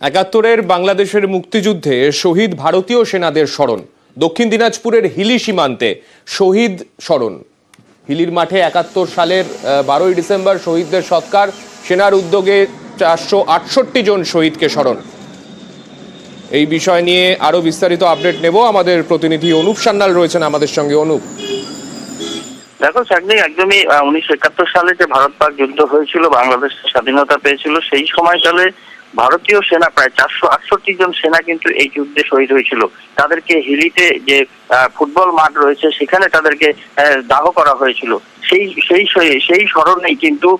একাত্তরের বাংলাদেশের মুক্তিযুদ্ধে শহীদ ভারতীয় সেনাদের স্মরণ। দক্ষিণ দিনাজপুরের হিলি সীমান্তে শহীদ স্মরণ। হিলির মাঠে একাত্তর সালের বারোই ডিসেম্বর শহীদদের সৎকার, সেনার উদ্যোগে চারশো আটষট্টি জন শহীদকে স্মরণ। এই বিষয় নিয়ে আরও বিস্তারিত আপডেট নেব আমাদের প্রতিনিধি অনুপ সান্যাল রয়েছেন আমাদের সঙ্গে। অনুপ। দেখো চাকরি একদমই উনিশশো একাত্তর সালে যে ভারত পাক যুদ্ধ হয়েছিল, বাংলাদেশ স্বাধীনতা পেয়েছিল, সেই সময়কালে ভারতীয় সেনা, প্রায় চারশো আটষট্টি জন সেনা কিন্তু এই যুদ্ধে শহীদ হয়েছিল। তাদেরকে হিলিতে যে ফুটবল মাঠ রয়েছে, সেখানে তাদেরকে দাহ করা হয়েছিল। সেই সেই সেই- স্মরণেই কিন্তু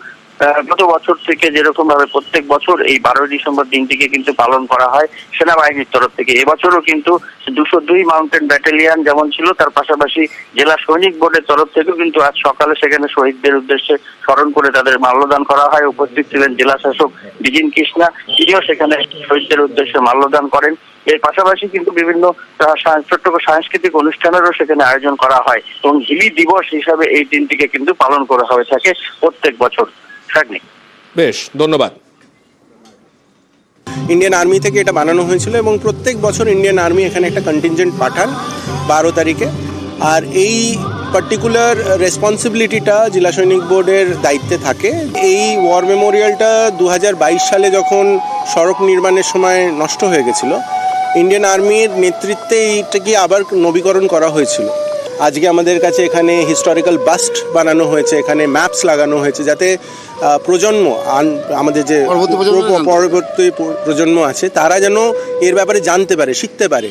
গত বছর থেকে যেরকম ভাবে প্রত্যেক বছর এই বারোই ডিসেম্বর দিনটিকে কিন্তু পালন করা হয় সেনাবাহিনীর তরফ থেকে। এবছরও কিন্তু দুশো দুই মাউন্টেন ব্যাটালিয়ান যেমন ছিল, তার পাশাপাশি জেলা সৈনিক বোর্ডের তরফ থেকেও কিন্তু আজ সকালে সেখানে শহীদদের উদ্দেশ্যে স্মরণ করে তাদের মাল্যদান করা হয়। উপস্থিত ছিলেন জেলা শাসক বিজিন কৃষ্ণা, তিনিও সেখানে শহীদদের উদ্দেশ্যে মাল্যদান করেন। এর পাশাপাশি কিন্তু বিভিন্ন ছোট্ট সাংস্কৃতিক অনুষ্ঠানেরও সেখানে আয়োজন করা হয় এবং হিলি দিবস হিসাবে এই দিনটিকে কিন্তু পালন করা হয়ে থাকে প্রত্যেক বছর। থাকনি বেশ ধন্যবাদ। ইন্ডিয়ান আর্মি থেকে এটা বানানো হয়েছিল এবং প্রত্যেক বছর ইন্ডিয়ান আর্মি এখানে একটা কন্টিনজেন্ট পাঠান বারো তারিখে। আর এই পার্টিকুলার রেসপন্সিবিলিটিটা জেলা সৈনিক বোর্ডের দায়িত্বে থাকে। এই ওয়ার মেমোরিয়ালটা দু হাজার বাইশ সালে যখন সড়ক নির্মাণের সময় নষ্ট হয়ে গেছিল ইন্ডিয়ান আর্মির নেতৃত্বে এইটাকে আবার নবীকরণ করা হয়েছিল। আজকে আমাদের কাছে এখানে হিস্টোরিক্যাল বাস্ট বানানো হয়েছে এখানে ম্যাপস লাগানো হয়েছে যাতে আহ, প্রজন্ম আমাদের যে। পরবর্তী প্রজন্ম আছে তারা যেন এর ব্যাপারে জানতে পারে শিখতে পারে